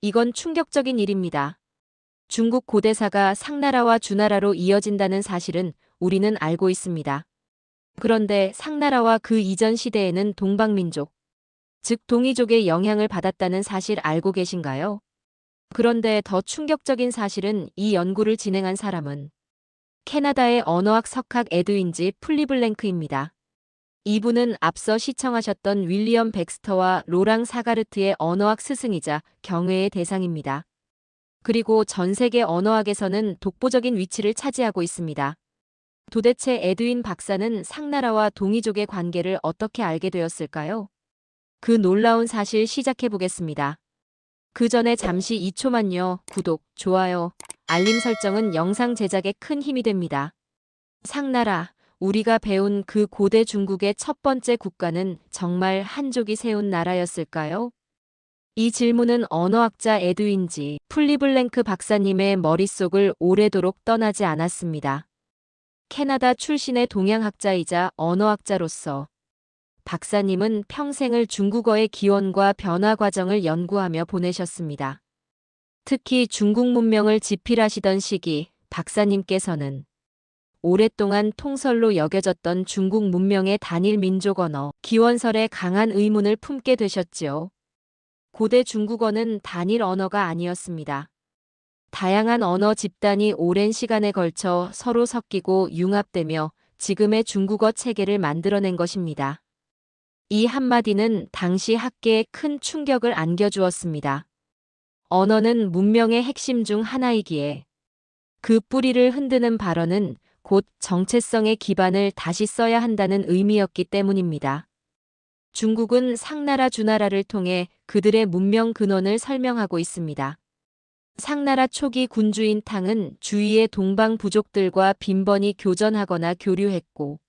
이건 충격적인 일입니다. 중국 고대사가 상나라와 주나라로 이어진다는 사실은 우리는 알고 있습니다. 그런데 상나라와 그 이전 시대에는 동방민족, 즉 동이족의 영향을 받았다는 사실 알고 계신가요? 그런데 더 충격적인 사실은 이 연구를 진행한 사람은 캐나다의 언어학 석학 에드윈지 플리블랭크입니다. 이분은 앞서 시청하셨던 윌리엄 백스터와 로랑 사가르트의 언어학 스승이자 경외의 대상입니다. 그리고 전 세계 언어학에서는 독보적인 위치를 차지하고 있습니다. 도대체 에드윈 박사는 상나라와 동이족의 관계를 어떻게 알게 되었을까요? 그 놀라운 사실 시작해 보겠습니다. 그 전에 잠시 2초만요. 구독, 좋아요, 알림 설정은 영상 제작에 큰 힘이 됩니다. 상나라, 우리가 배운 그 고대 중국의 첫 번째 국가는 정말 한족이 세운 나라였을까요? 이 질문은 언어학자 에드윈지 플리블랭크 박사님의 머릿속을 오래도록 떠나지 않았습니다. 캐나다 출신의 동양학자이자 언어학자로서 박사님은 평생을 중국어의 기원과 변화 과정을 연구하며 보내셨습니다. 특히 중국 문명을 집필하시던 시기 박사님께서는 오랫동안 통설로 여겨졌던 중국 문명의 단일 민족 언어 기원설에 강한 의문을 품게 되셨지요. 고대 중국어는 단일 언어가 아니었습니다. 다양한 언어 집단이 오랜 시간에 걸쳐 서로 섞이고 융합되며 지금의 중국어 체계를 만들어낸 것입니다. 이 한마디는 당시 학계에 큰 충격을 안겨주었습니다. 언어는 문명의 핵심 중 하나이기에 그 뿌리를 흔드는 발언은 곧 정체성의 기반을 다시 써야 한다는 의미였기 때문입니다. 중국은 상나라 주나라를 통해 그들의 문명 근원을 설명하고 있습니다. 상나라 초기 군주인 탕은 주위의 동방 부족들과 빈번히 교전하거나 교류했고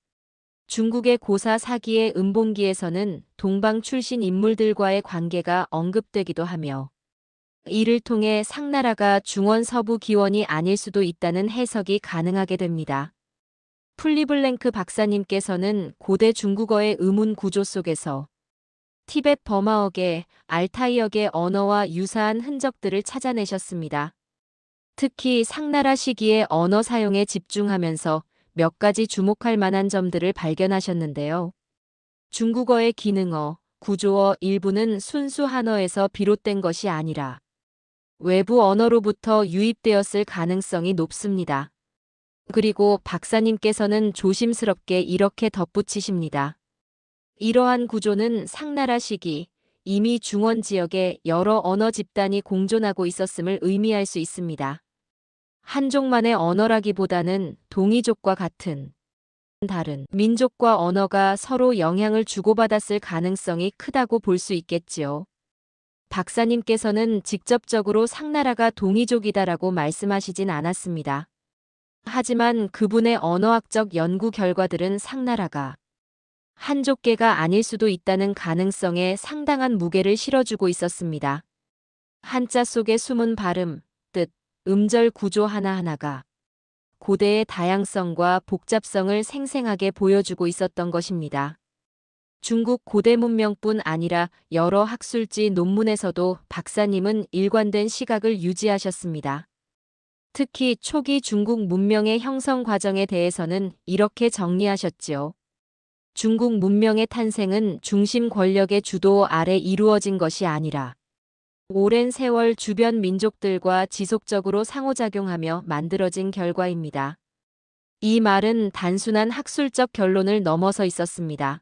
중국의 고사 사기의 음봉기에서는 동방 출신 인물들과의 관계가 언급되기도 하며 이를 통해 상나라가 중원 서부 기원이 아닐 수도 있다는 해석이 가능하게 됩니다. 플리블랭크 박사님께서는 고대 중국어의 의문 구조 속에서 티벳 버마어계, 알타이어계 언어와 유사한 흔적들을 찾아내셨습니다. 특히 상나라 시기의 언어 사용에 집중하면서 몇 가지 주목할 만한 점들을 발견하셨는데요. 중국어의 기능어, 구조어 일부는 순수 한어에서 비롯된 것이 아니라 외부 언어로부터 유입되었을 가능성이 높습니다. 그리고 박사님께서는 조심스럽게 이렇게 덧붙이십니다. 이러한 구조는 상나라 시기 이미 중원 지역에 여러 언어 집단이 공존하고 있었음을 의미할 수 있습니다. 한족만의 언어라기보다는 동이족과 같은 다른 민족과 언어가 서로 영향을 주고받았을 가능성이 크다고 볼 수 있겠지요. 박사님께서는 직접적으로 상나라가 동이족이다라고 말씀하시진 않았습니다. 하지만 그분의 언어학적 연구 결과들은 상나라가 한족계가 아닐 수도 있다는 가능성에 상당한 무게를 실어주고 있었습니다. 한자 속의 숨은 발음, 뜻, 음절 구조 하나하나가 고대의 다양성과 복잡성을 생생하게 보여주고 있었던 것입니다. 중국 고대 문명뿐 아니라 여러 학술지 논문에서도 박사님은 일관된 시각을 유지하셨습니다. 특히 초기 중국 문명의 형성 과정에 대해서는 이렇게 정리하셨지요. 중국 문명의 탄생은 중심 권력의 주도 아래 이루어진 것이 아니라 오랜 세월 주변 민족들과 지속적으로 상호작용하며 만들어진 결과입니다. 이 말은 단순한 학술적 결론을 넘어서 있었습니다.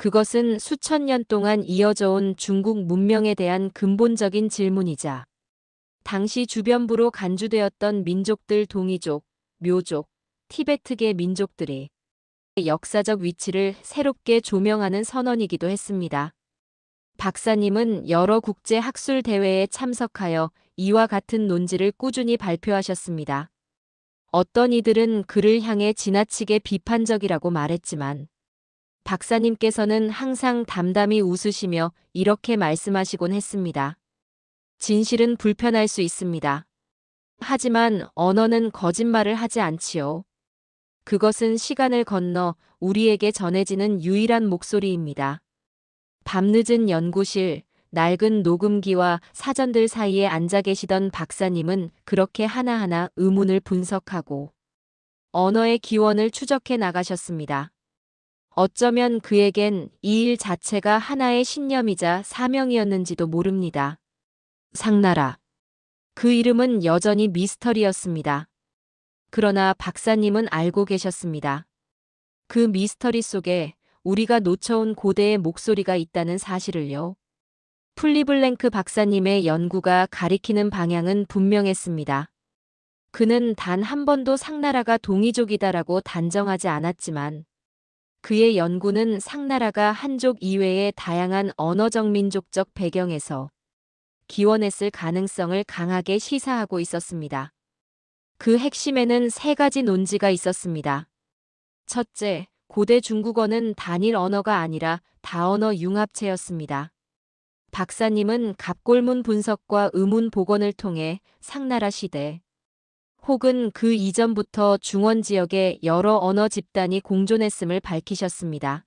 그것은 수천 년 동안 이어져 온 중국 문명에 대한 근본적인 질문이자 당시 주변부로 간주되었던 민족들 동이족, 묘족, 티베트계 민족들이 역사적 위치를 새롭게 조명하는 선언이기도 했습니다. 박사님은 여러 국제 학술 대회에 참석하여 이와 같은 논지를 꾸준히 발표하셨습니다. 어떤 이들은 그를 향해 지나치게 비판적이라고 말했지만 박사님께서는 항상 담담히 웃으시며 이렇게 말씀하시곤 했습니다. 진실은 불편할 수 있습니다. 하지만 언어는 거짓말을 하지 않지요. 그것은 시간을 건너 우리에게 전해지는 유일한 목소리입니다. 밤늦은 연구실, 낡은 녹음기와 사전들 사이에 앉아 계시던 박사님은 그렇게 하나하나 의문을 분석하고 언어의 기원을 추적해 나가셨습니다. 어쩌면 그에겐 이 일 자체가 하나의 신념이자 사명이었는지도 모릅니다. 상나라. 그 이름은 여전히 미스터리였습니다. 그러나 박사님은 알고 계셨습니다. 그 미스터리 속에 우리가 놓쳐온 고대의 목소리가 있다는 사실을요. 플리블랭크 박사님의 연구가 가리키는 방향은 분명했습니다. 그는 단 한 번도 상나라가 동이족이다라고 단정하지 않았지만 그의 연구는 상나라가 한족 이외의 다양한 언어적 민족적 배경에서 기원했을 가능성을 강하게 시사하고 있었습니다. 그 핵심에는 세 가지 논지가 있었습니다. 첫째, 고대 중국어는 단일 언어가 아니라 다언어 융합체였습니다. 박사님은 갑골문 분석과 의문 복원을 통해 상나라 시대 혹은 그 이전부터 중원 지역의 여러 언어 집단이 공존했음을 밝히셨습니다.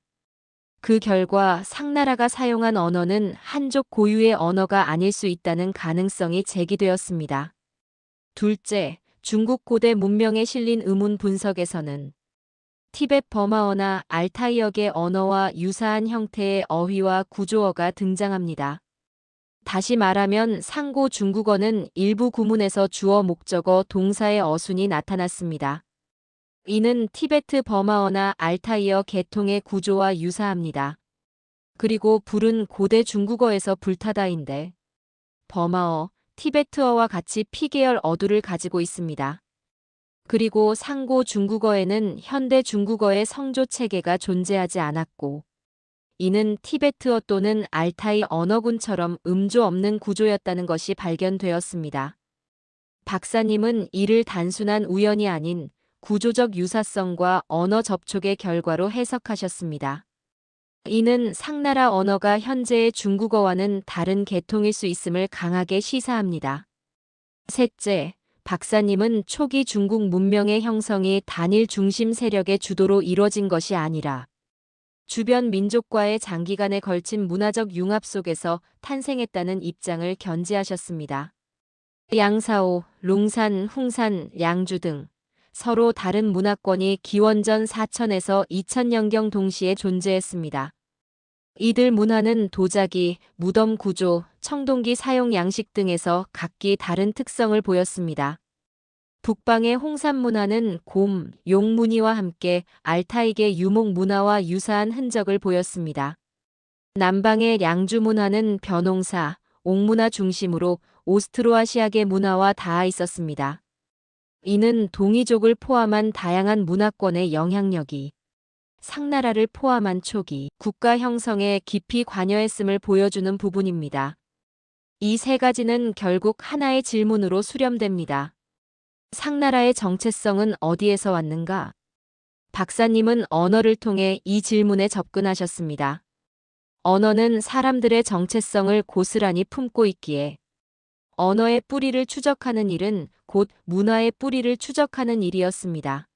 그 결과 상나라가 사용한 언어는 한족 고유의 언어가 아닐 수 있다는 가능성이 제기되었습니다. 둘째, 중국 고대 문명에 실린 의문 분석에서는 티벳 버마어나 알타이역의 언어와 유사한 형태의 어휘와 구조어가 등장합니다. 다시 말하면 상고 중국어는 일부 구문에서 주어 목적어 동사의 어순이 나타났습니다. 이는 티베트 버마어나 알타이어 계통의 구조와 유사합니다. 그리고 불은 고대 중국어에서 불타다인데 버마어, 티베트어와 같이 피계열 어두를 가지고 있습니다. 그리고 상고 중국어에는 현대 중국어의 성조 체계가 존재하지 않았고 이는 티베트어 또는 알타이 언어군처럼 음조 없는 구조였다는 것이 발견되었습니다. 박사님은 이를 단순한 우연이 아닌 구조적 유사성과 언어 접촉의 결과로 해석하셨습니다. 이는 상나라 언어가 현재의 중국어와는 다른 계통일 수 있음을 강하게 시사합니다. 셋째, 박사님은 초기 중국 문명의 형성이 단일 중심 세력의 주도로 이뤄진 것이 아니라 주변 민족과의 장기간에 걸친 문화적 융합 속에서 탄생했다는 입장을 견지하셨습니다. 양사오, 롱산, 흥산, 양주 등 서로 다른 문화권이 기원전 4천에서 2000년경 동시에 존재했습니다. 이들 문화는 도자기, 무덤 구조, 청동기 사용 양식 등에서 각기 다른 특성을 보였습니다. 북방의 홍산 문화는 곰, 용 무늬와 함께 알타익의 유목 문화와 유사한 흔적을 보였습니다. 남방의 양주 문화는 벼농사, 옥문화 중심으로 오스트로아시아계 문화와 닿아 있었습니다. 이는 동이족을 포함한 다양한 문화권의 영향력이 상나라를 포함한 초기 국가 형성에 깊이 관여했음을 보여주는 부분입니다. 이 세 가지는 결국 하나의 질문으로 수렴됩니다. 상나라의 정체성은 어디에서 왔는가? 박사님은 언어를 통해 이 질문에 접근하셨습니다. 언어는 사람들의 정체성을 고스란히 품고 있기에 언어의 뿌리를 추적하는 일은 곧 문화의 뿌리를 추적하는 일이었습니다.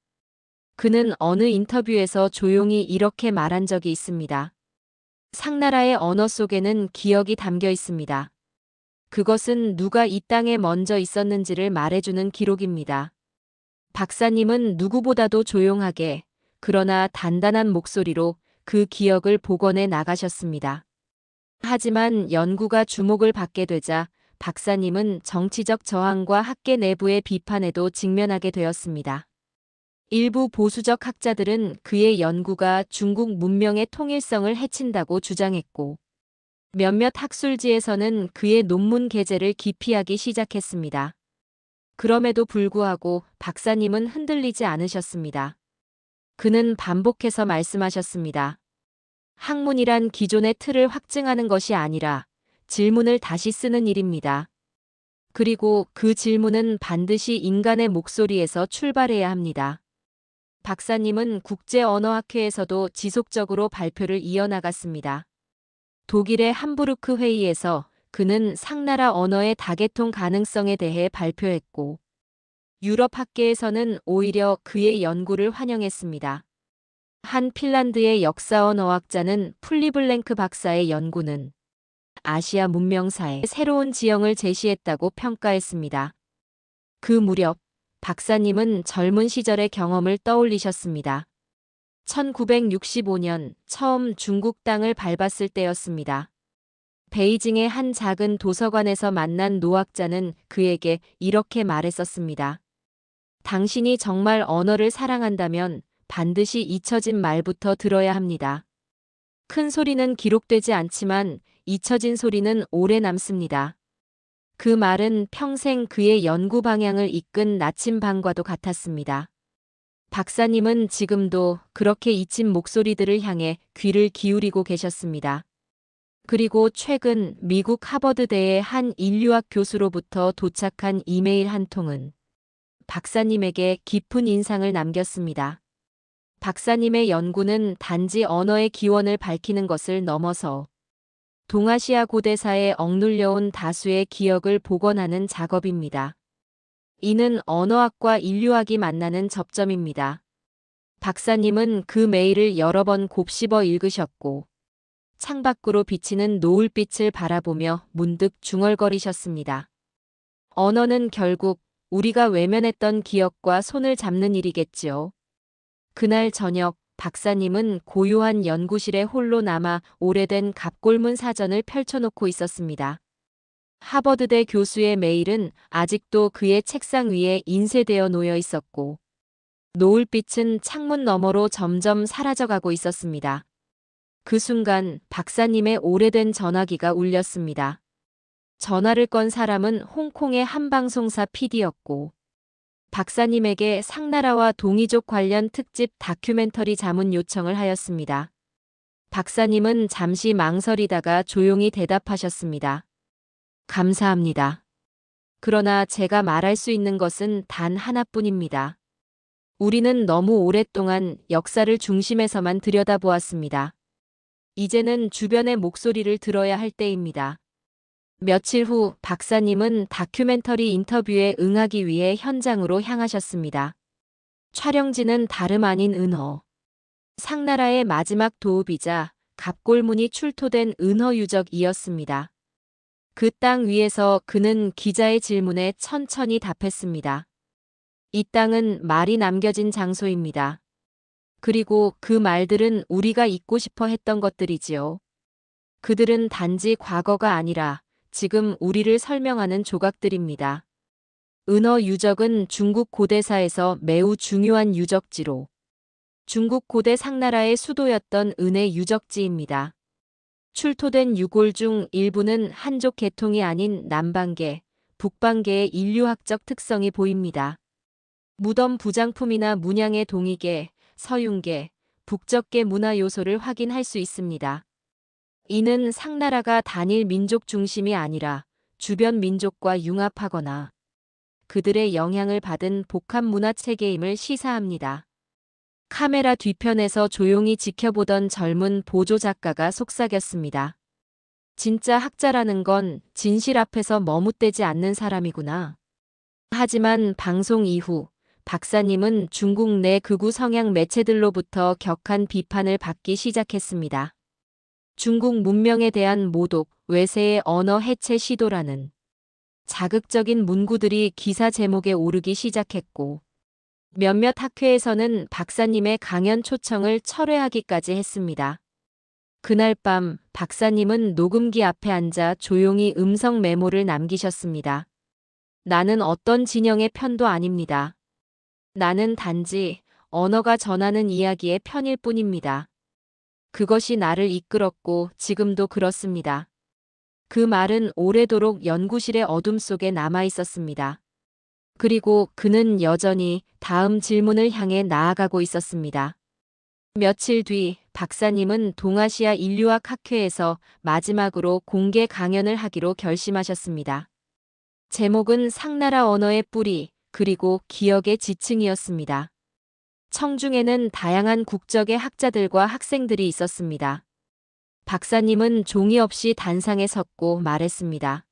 그는 어느 인터뷰에서 조용히 이렇게 말한 적이 있습니다. 상나라의 언어 속에는 기억이 담겨 있습니다. 그것은 누가 이 땅에 먼저 있었는지를 말해주는 기록입니다. 박사님은 누구보다도 조용하게 그러나 단단한 목소리로 그 기억을 복원해 나가셨습니다. 하지만 연구가 주목을 받게 되자 박사님은 정치적 저항과 학계 내부의 비판에도 직면하게 되었습니다. 일부 보수적 학자들은 그의 연구가 중국 문명의 통일성을 해친다고 주장했고, 몇몇 학술지에서는 그의 논문 게재를 기피하기 시작했습니다. 그럼에도 불구하고 박사님은 흔들리지 않으셨습니다. 그는 반복해서 말씀하셨습니다. 학문이란 기존의 틀을 확증하는 것이 아니라 질문을 다시 쓰는 일입니다. 그리고 그 질문은 반드시 인간의 목소리에서 출발해야 합니다. 박사님은 국제언어학회에서도 지속적으로 발표를 이어나갔습니다. 독일의 함부르크 회의에서 그는 상나라 언어의 다계통 가능성에 대해 발표했고, 유럽 학계에서는 오히려 그의 연구를 환영했습니다. 한 핀란드의 역사 언어학자는 플리블랭크 박사의 연구는 아시아 문명사의 새로운 지형을 제시했다고 평가했습니다. 그 무렵 박사님은 젊은 시절의 경험을 떠올리셨습니다. 1965년 처음 중국 땅을 밟았을 때였습니다. 베이징의 한 작은 도서관에서 만난 노학자는 그에게 이렇게 말했었습니다. 당신이 정말 언어를 사랑한다면 반드시 잊혀진 말부터 들어야 합니다. 큰 소리는 기록되지 않지만 잊혀진 소리는 오래 남습니다. 그 말은 평생 그의 연구 방향을 이끈 나침반과도 같았습니다. 박사님은 지금도 그렇게 잊힌 목소리들을 향해 귀를 기울이고 계셨습니다. 그리고 최근 미국 하버드대의 한 인류학 교수로부터 도착한 이메일 한 통은 박사님에게 깊은 인상을 남겼습니다. 박사님의 연구는 단지 언어의 기원을 밝히는 것을 넘어서 동아시아 고대사에 억눌려온 다수의 기억을 복원하는 작업입니다. 이는 언어학과 인류학이 만나는 접점입니다. 박사님은 그 메일을 여러 번 곱씹어 읽으셨고 창밖으로 비치는 노을빛을 바라보며 문득 중얼거리셨습니다. 언어는 결국 우리가 외면했던 기억과 손을 잡는 일이겠지요. 그날 저녁 박사님은 고요한 연구실에 홀로 남아 오래된 갑골문 사전을 펼쳐놓고 있었습니다. 하버드대 교수의 메일은 아직도 그의 책상 위에 인쇄되어 놓여 있었고 노을빛은 창문 너머로 점점 사라져가고 있었습니다. 그 순간 박사님의 오래된 전화기가 울렸습니다. 전화를 건 사람은 홍콩의 한 방송사 PD였고 박사님에게 상나라와 동이족 관련 특집 다큐멘터리 자문 요청을 하였습니다. 박사님은 잠시 망설이다가 조용히 대답하셨습니다. 감사합니다. 그러나 제가 말할 수 있는 것은 단 하나뿐입니다. 우리는 너무 오랫동안 역사를 중심에서만 들여다보았습니다. 이제는 주변의 목소리를 들어야 할 때입니다. 며칠 후 박사님은 다큐멘터리 인터뷰에 응하기 위해 현장으로 향하셨습니다. 촬영지는 다름 아닌 은허. 상나라의 마지막 도읍이자 갑골문이 출토된 은허 유적이었습니다. 그 땅 위에서 그는 기자의 질문에 천천히 답했습니다. 이 땅은 말이 남겨진 장소입니다. 그리고 그 말들은 우리가 잊고 싶어 했던 것들이지요. 그들은 단지 과거가 아니라 지금 우리를 설명하는 조각들입니다. 은어 유적은 중국 고대사에서 매우 중요한 유적지로 중국 고대 상나라의 수도였던 은의 유적지입니다. 출토된 유골 중 일부는 한족 계통이 아닌 남방계, 북방계의 인류학적 특성이 보입니다. 무덤 부장품이나 문양의 동이계, 서윤계, 북적계 문화 요소를 확인할 수 있습니다. 이는 상나라가 단일 민족 중심이 아니라 주변 민족과 융합하거나 그들의 영향을 받은 복합 문화 체계임을 시사합니다. 카메라 뒤편에서 조용히 지켜보던 젊은 보조 작가가 속삭였습니다. 진짜 학자라는 건 진실 앞에서 머뭇대지 않는 사람이구나. 하지만 방송 이후 박사님은 중국 내 극우 성향 매체들로부터 격한 비판을 받기 시작했습니다. 중국 문명에 대한 모독, 외세의 언어 해체 시도라는 자극적인 문구들이 기사 제목에 오르기 시작했고 몇몇 학회에서는 박사님의 강연 초청을 철회하기까지 했습니다. 그날 밤 박사님은 녹음기 앞에 앉아 조용히 음성 메모를 남기셨습니다. 나는 어떤 진영의 편도 아닙니다. 나는 단지 언어가 전하는 이야기의 편일 뿐입니다. 그것이 나를 이끌었고 지금도 그렇습니다. 그 말은 오래도록 연구실의 어둠 속에 남아 있었습니다. 그리고 그는 여전히 다음 질문을 향해 나아가고 있었습니다. 며칠 뒤 박사님은 동아시아 인류학 학회에서 마지막으로 공개 강연을 하기로 결심하셨습니다. 제목은 상나라 언어의 뿌리, 그리고 기억의 지층이었습니다. 청중에는 다양한 국적의 학자들과 학생들이 있었습니다. 박사님은 종이 없이 단상에 섰고 말했습니다.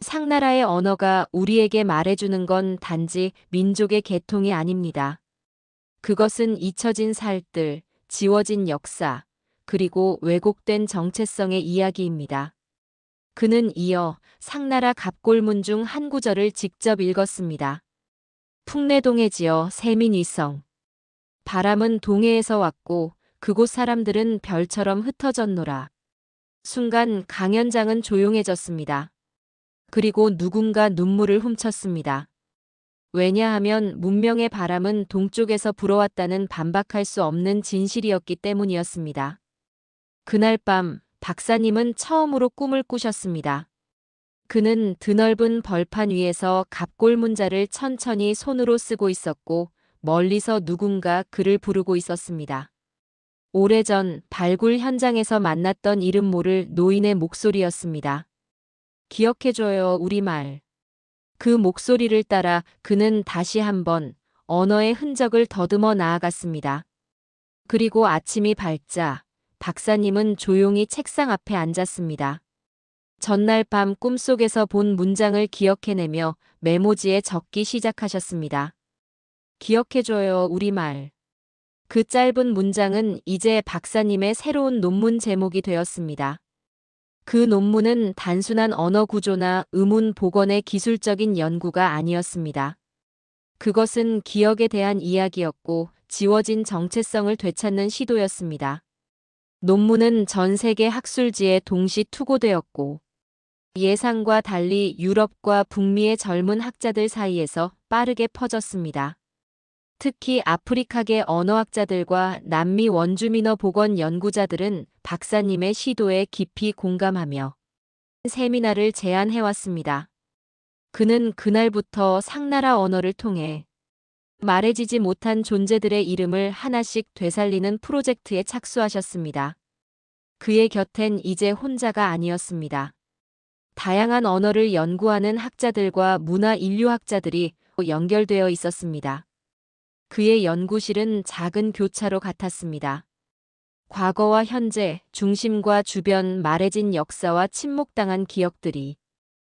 상나라의 언어가 우리에게 말해주는 건 단지 민족의 계통이 아닙니다. 그것은 잊혀진 살들, 지워진 역사, 그리고 왜곡된 정체성의 이야기입니다. 그는 이어 상나라 갑골문 중 한 구절을 직접 읽었습니다. 풍내동에 지어 세민위성. 바람은 동해에서 왔고 그곳 사람들은 별처럼 흩어졌노라. 순간 강연장은 조용해졌습니다. 그리고 누군가 눈물을 훔쳤습니다. 왜냐하면 문명의 바람은 동쪽에서 불어왔다는 반박할 수 없는 진실이었기 때문이었습니다. 그날 밤 박사님은 처음으로 꿈을 꾸셨습니다. 그는 드넓은 벌판 위에서 갑골 문자를 천천히 손으로 쓰고 있었고 멀리서 누군가 그를 부르고 있었습니다. 오래전 발굴 현장에서 만났던 이름 모를 노인의 목소리였습니다. 기억해줘요, 우리말. 그 목소리를 따라 그는 다시 한번 언어의 흔적을 더듬어 나아갔습니다. 그리고 아침이 밝자 박사님은 조용히 책상 앞에 앉았습니다. 전날 밤 꿈속에서 본 문장을 기억해내며 메모지에 적기 시작하셨습니다. 기억해줘요, 우리말. 그 짧은 문장은 이제 박사님의 새로운 논문 제목이 되었습니다. 그 논문은 단순한 언어 구조나 의문 복원의 기술적인 연구가 아니었습니다. 그것은 기억에 대한 이야기였고 지워진 정체성을 되찾는 시도였습니다. 논문은 전 세계 학술지에 동시 투고되었고 예상과 달리 유럽과 북미의 젊은 학자들 사이에서 빠르게 퍼졌습니다. 특히 아프리카계 언어학자들과 남미 원주민어 복원 연구자들은 박사님의 시도에 깊이 공감하며 세미나를 제안해왔습니다. 그는 그날부터 상나라 언어를 통해 말해지지 못한 존재들의 이름을 하나씩 되살리는 프로젝트에 착수하셨습니다. 그의 곁엔 이제 혼자가 아니었습니다. 다양한 언어를 연구하는 학자들과 문화 인류학자들이 연결되어 있었습니다. 그의 연구실은 작은 교차로 같았습니다. 과거와 현재, 중심과 주변 말해진 역사와 침묵당한 기억들이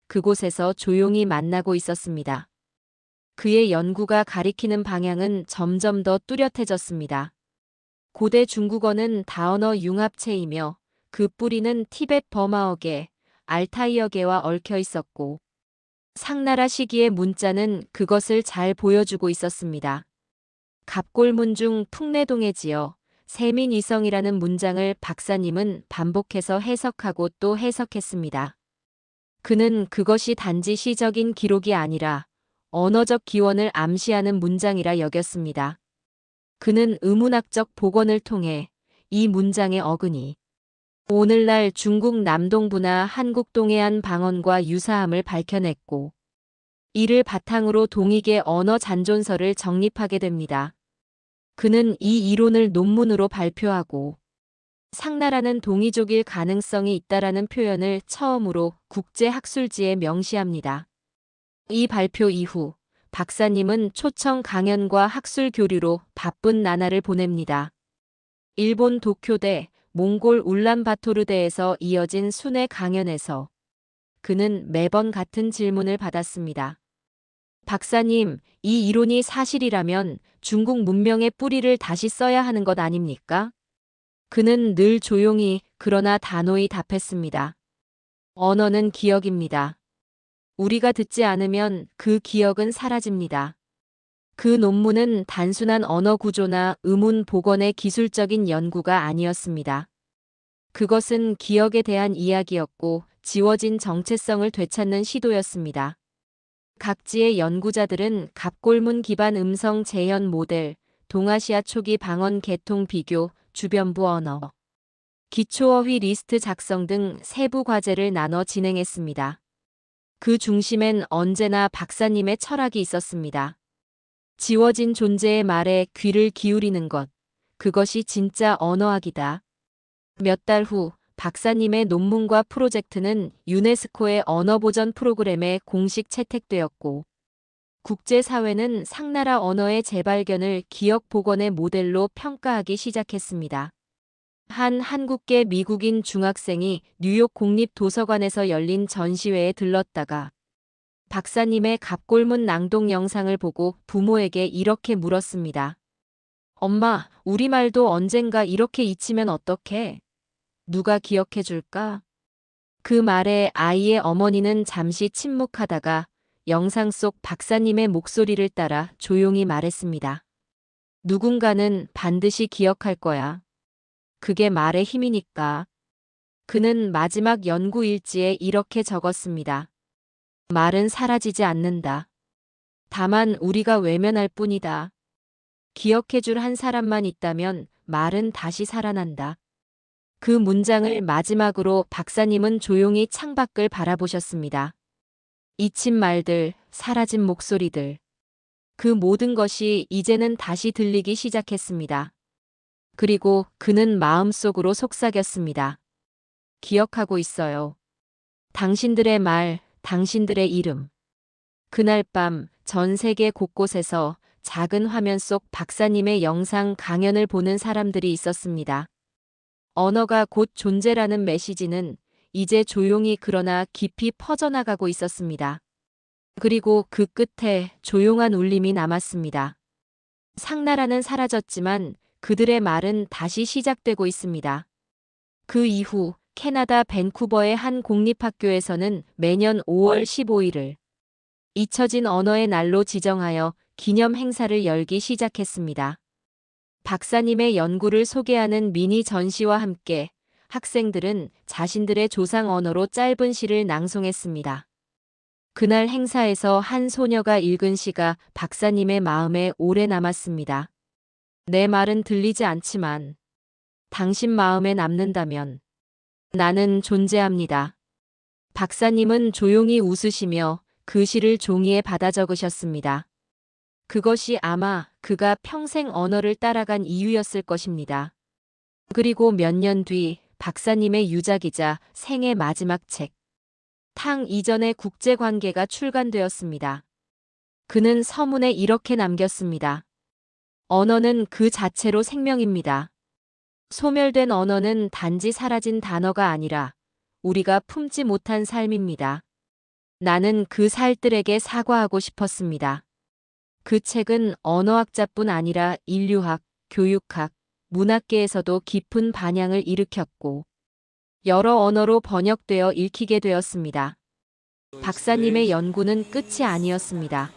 그곳에서 조용히 만나고 있었습니다. 그의 연구가 가리키는 방향은 점점 더 뚜렷해졌습니다. 고대 중국어는 다언어 융합체이며 그 뿌리는 티벳 버마어계, 알타이어계와 얽혀 있었고 상나라 시기의 문자는 그것을 잘 보여주고 있었습니다. 갑골문 중 풍내동에 지어 세민이성이라는 문장을 박사님은 반복해서 해석하고 또 해석했습니다. 그는 그것이 단지 시적인 기록이 아니라 언어적 기원을 암시하는 문장이라 여겼습니다. 그는 의문학적 복원을 통해 이 문장의 어근이 오늘날 중국 남동부나 한국 동해안 방언과 유사함을 밝혀냈고 이를 바탕으로 동익의 언어 잔존서를 정립하게 됩니다. 그는 이 이론을 논문으로 발표하고 상나라는 동이족일 가능성이 있다라는 표현을 처음으로 국제학술지에 명시합니다. 이 발표 이후 박사님은 초청 강연과 학술 교류로 바쁜 나날을 보냅니다. 일본 도쿄대, 몽골 울란바토르대에서 이어진 순회 강연에서 그는 매번 같은 질문을 받았습니다. 박사님, 이 이론이 사실이라면 중국 문명의 뿌리를 다시 써야 하는 것 아닙니까? 그는 늘 조용히 그러나 단호히 답했습니다. 언어는 기억입니다. 우리가 듣지 않으면 그 기억은 사라집니다. 그 논문은 단순한 언어 구조나 의문 복원의 기술적인 연구가 아니었습니다. 그것은 기억에 대한 이야기였고 지워진 정체성을 되찾는 시도였습니다. 각지의 연구자들은 갑골문 기반 음성 재현 모델, 동아시아 초기 방언 개통 비교, 주변부 언어, 기초어휘 리스트 작성 등 세부 과제를 나눠 진행했습니다. 그 중심엔 언제나 박사님의 철학이 있었습니다. 지워진 존재의 말에 귀를 기울이는 것, 그것이 진짜 언어학이다. 몇 달 후, 박사님의 논문과 프로젝트는 유네스코의 언어보전 프로그램에 공식 채택되었고 국제사회는 상나라 언어의 재발견을 기억 복원의 모델로 평가하기 시작했습니다. 한 한국계 미국인 중학생이 뉴욕 공립도서관에서 열린 전시회에 들렀다가 박사님의 갑골문 낭독 영상을 보고 부모에게 이렇게 물었습니다. 엄마, 우리말도 언젠가 이렇게 잊히면 어떡해? 누가 기억해 줄까? 그 말에 아이의 어머니는 잠시 침묵하다가 영상 속 박사님의 목소리를 따라 조용히 말했습니다. 누군가는 반드시 기억할 거야. 그게 말의 힘이니까. 그는 마지막 연구 일지에 이렇게 적었습니다. 말은 사라지지 않는다. 다만 우리가 외면할 뿐이다. 기억해줄 한 사람만 있다면 말은 다시 살아난다. 그 문장을 마지막으로 박사님은 조용히 창밖을 바라보셨습니다. 잊힌 말들, 사라진 목소리들. 그 모든 것이 이제는 다시 들리기 시작했습니다. 그리고 그는 마음속으로 속삭였습니다. 기억하고 있어요. 당신들의 말, 당신들의 이름. 그날 밤 전 세계 곳곳에서 작은 화면 속 박사님의 영상 강연을 보는 사람들이 있었습니다. 언어가 곧 존재라는 메시지는 이제 조용히 그러나 깊이 퍼져나가고 있었습니다. 그리고 그 끝에 조용한 울림이 남았습니다. 상나라는 사라졌지만 그들의 말은 다시 시작되고 있습니다. 그 이후 캐나다 밴쿠버의 한 공립학교에서는 매년 5월 15일을 잊혀진 언어의 날로 지정하여 기념 행사를 열기 시작했습니다. 박사님의 연구를 소개하는 미니 전시와 함께 학생들은 자신들의 조상 언어로 짧은 시를 낭송했습니다. 그날 행사에서 한 소녀가 읽은 시가 박사님의 마음에 오래 남았습니다. 내 말은 들리지 않지만 당신 마음에 남는다면 나는 존재합니다. 박사님은 조용히 웃으시며 그 시를 종이에 받아 적으셨습니다. 그것이 아마 그가 평생 언어를 따라간 이유였을 것입니다. 그리고 몇 년 뒤 박사님의 유작이자 생애 마지막 책, 탕 이전의 국제관계가 출간되었습니다. 그는 서문에 이렇게 남겼습니다. 언어는 그 자체로 생명입니다. 소멸된 언어는 단지 사라진 단어가 아니라 우리가 품지 못한 삶입니다. 나는 그 살들에게 사과하고 싶었습니다. 그 책은 언어학자뿐 아니라 인류학, 교육학, 문학계에서도 깊은 반향을 일으켰고 여러 언어로 번역되어 읽히게 되었습니다. 박사님의 연구는 끝이 아니었습니다.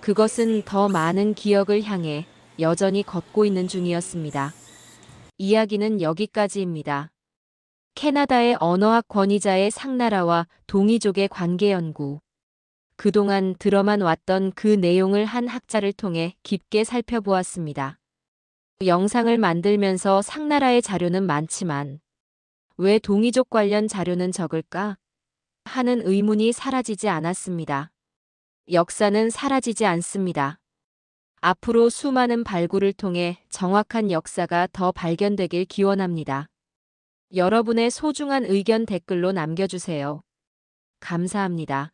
그것은 더 많은 기억을 향해 여전히 걷고 있는 중이었습니다. 이야기는 여기까지입니다. 캐나다의 언어학 권위자의 상나라와 동이족의 관계 연구. 그동안 들어만 왔던 그 내용을 한 학자를 통해 깊게 살펴보았습니다. 영상을 만들면서 상나라의 자료는 많지만 왜 동이족 관련 자료는 적을까? 하는 의문이 사라지지 않았습니다. 역사는 사라지지 않습니다. 앞으로 수많은 발굴을 통해 정확한 역사가 더 발견되길 기원합니다. 여러분의 소중한 의견 댓글로 남겨주세요. 감사합니다.